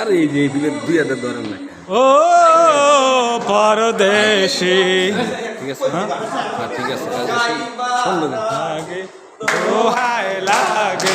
আরে এই যে বিলের দুই হাতে ধরেন না। ও পরদেশি। ঠিক আছে? হ্যাঁ ঠিক আছে সন্ধ্যে লাগে দোহায় লাগে।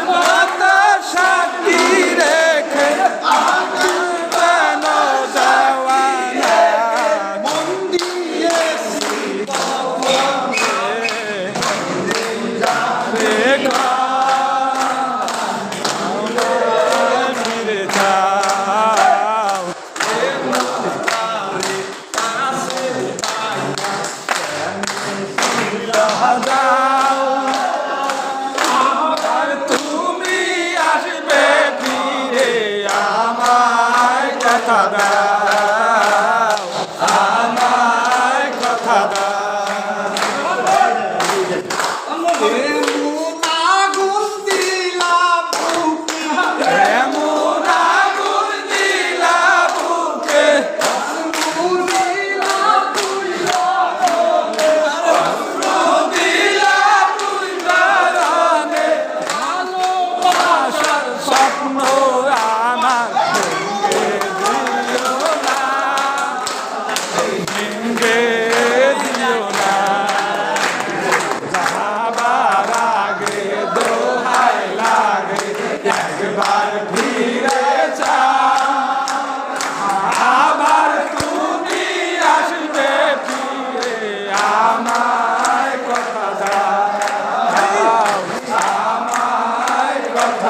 Sada